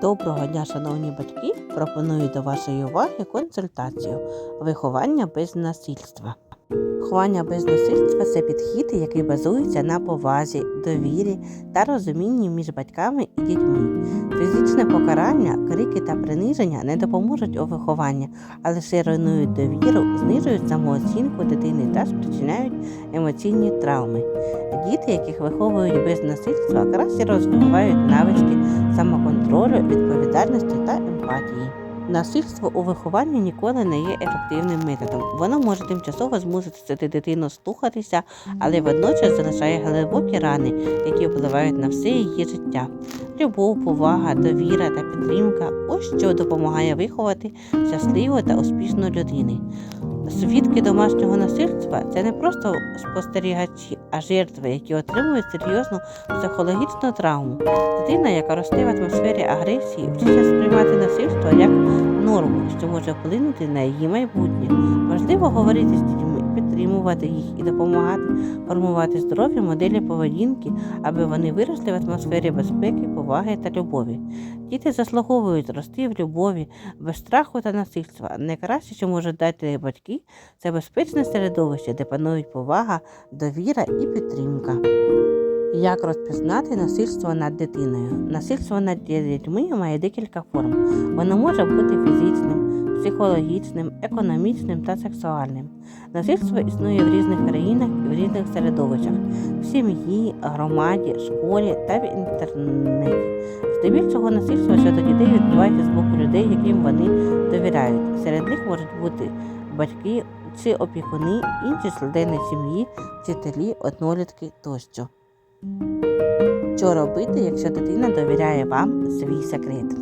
Доброго дня, шановні батьки! Пропоную до вашої уваги консультацію виховання без насильства. Виховання без насильства це підхід, який базується на повазі, довірі та розумінні між батьками і дітьми. Фізичне покарання, крики та приниження не допоможуть у вихованні, а лише руйнують довіру, знижують самооцінку дитини та спричиняють емоційні травми. Діти, яких виховують без насильства, краще розвивають навички самоконтролю, відповідальності та емпатії. Насильство у вихованні ніколи не є ефективним методом. Воно може тимчасово змусити дитину слухатися, але водночас залишає глибокі рани, які впливають на все її життя. Любов, повага, довіра та підтримка ось що допомагає виховати щасливу та успішну людину. Свідки домашнього насильства це не просто спостерігачі, а жертви, які отримують серйозну психологічну травму. Дитина, яка росте в атмосфері агресії, вчиться сприймати насильство як норму, що може вплинути на її майбутнє. Важливо говорити з дітьми, підтримувати їх і допомагати формувати здорові моделі поведінки, аби вони виросли в атмосфері безпеки, поваги та любові. Діти заслуговують рости в любові, без страху та насильства. Найкраще, що можуть дати батьки, це безпечне середовище, де панують повага, довіра і підтримка. Як розпізнати насильство над дитиною? Насильство над дітьми має декілька форм. Воно може бути фізичним, психологічним, економічним та сексуальним. Насильство існує в різних країнах і в різних середовищах в сім'ї, громаді, школі та в інтернеті. Здебільшого насильство щодо дітей відбувається з боку людей, яким вони довіряють. Серед них можуть бути батьки чи опікуни, інші члени сім'ї, вчителі, однолітки тощо. Що робити, якщо дитина довіряє вам свій секрет?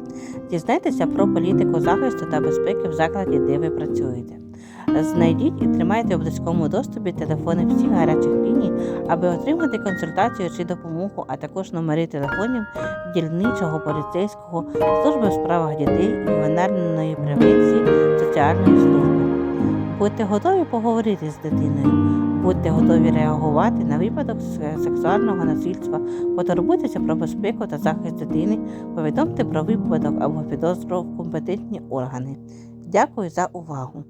Дізнайтеся про політику захисту та безпеки в закладі, де ви працюєте. Знайдіть і тримайте в близькому доступі телефони всіх гарячих ліній, аби отримати консультацію чи допомогу, а також номери телефонів дільничого поліцейського, служби в справах дітей, ювенальної превенції, соціальної служби. Будьте готові поговорити з дитиною, будьте готові реагувати на випадок сексуального насильства, потурбуйтеся про безпеку та захист дитини, повідомте про випадок або підозру в компетентні органи. Дякую за увагу!